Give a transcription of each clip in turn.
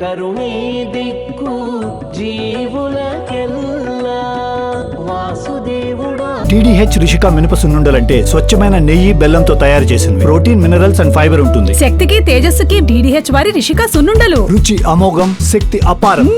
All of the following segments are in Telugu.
కరుణే దిక్కు జీవులకెల్లా వాసుదేవుడా. టీడీహెచ్ రిషిక మినప సున్నుండలంటే స్వచ్ఛమైన నెయ్యి బెల్లంతో తయారు చేసింది ప్రోటీన్ మినరల్స్ అండ్ ఫైబర్ ఉంటుంది. శక్తికి తేజస్సుకి డీడీహెచ్ వారి రిషిక సున్నుండలు. రుచి అమోఘం శక్తి అపారం.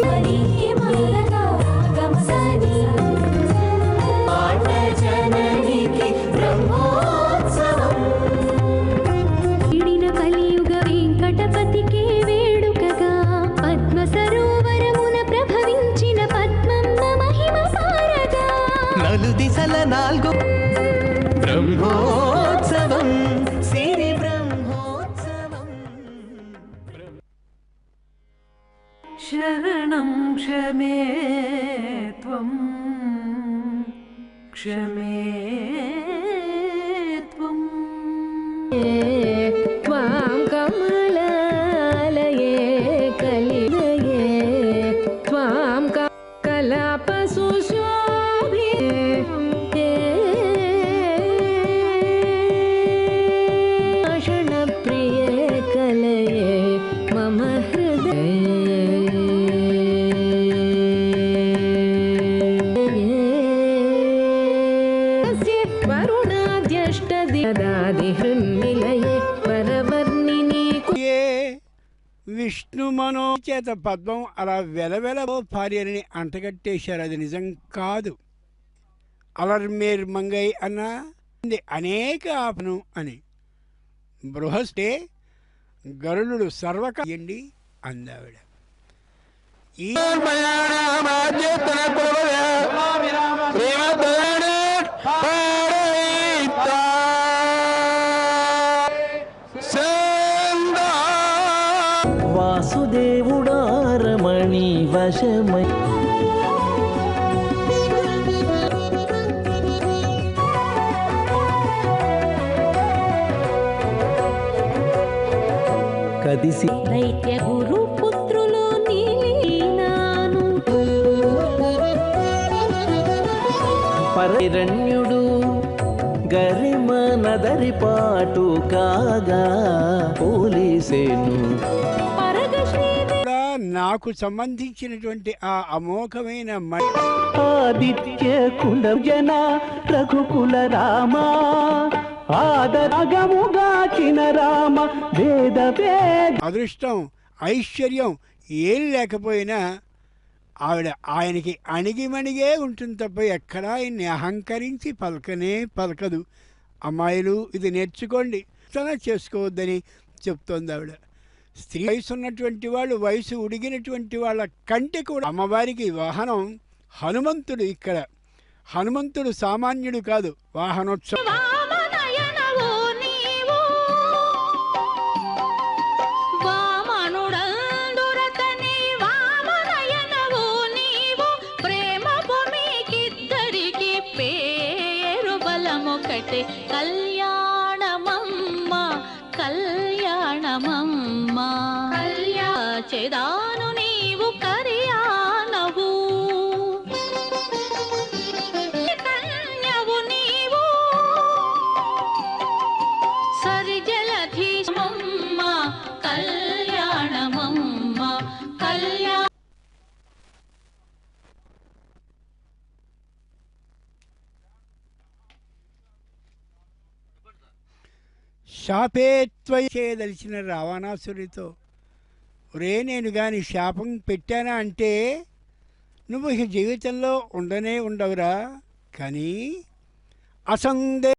क्षमे त्वं क्षमे त्वम् त्वां कमलालये कलिलये त्वां क- విష్ణు మనో చేత పద్మం అలా వెలవెల భార్యని అంటగట్టేశారు. అది నిజం కాదు. అలర్మేర్ మంగై అన్న అనేక ఆపను అని. బృహస్తే గరుడు సర్వకండి అందావిడ. ఈ వాసుదేవుడా రమణి వశమై. కదిసి దైత్య గురు పుత్రులు నీనాను పరణ్యుడు గరిమ నదరిపాటు కాగా పోలీసేను నాకు సంబంధించినటువంటి ఆ అమోఘమైన ఆదిత్య కుల జన రఘుకుల రామ ఆదరగముగాచిన రామ వేద అదృష్టం ఐశ్వర్యం ఏం లేకపోయినా ఆవిడ ఆయనకి అణిగిమణిగే ఉంటుంది తప్ప ఎక్కడా ఆయన్ని అహంకరించి పలకనే పలకదు. అమ్మాయిలు ఇది నేర్చుకోండి. తన చేసుకోవద్దని చెప్తోంది ఆవిడ. స్త్రీ వయసు ఉన్నటువంటి వాళ్ళు వయసు ఉడిగినటువంటి వాళ్ళ కంటే కూడా అమ్మవారికి వాహనం హనుమంతుడు ఇక్కడ. హనుమంతుడు సామాన్యుడు కాదు వాహనోత్సవం బలమొకటే కళ్యాణమమ్మ కళ్యాణమమ్మ. కళ్యా చేదాను శాపేత్వై చేయదలిచిన రావణాసురితో ఒరే నేను కానీ శాపం పెట్టానా అంటే నువ్వు ఇక జీవితంలో ఉండనే ఉండవురా. కానీ అసందే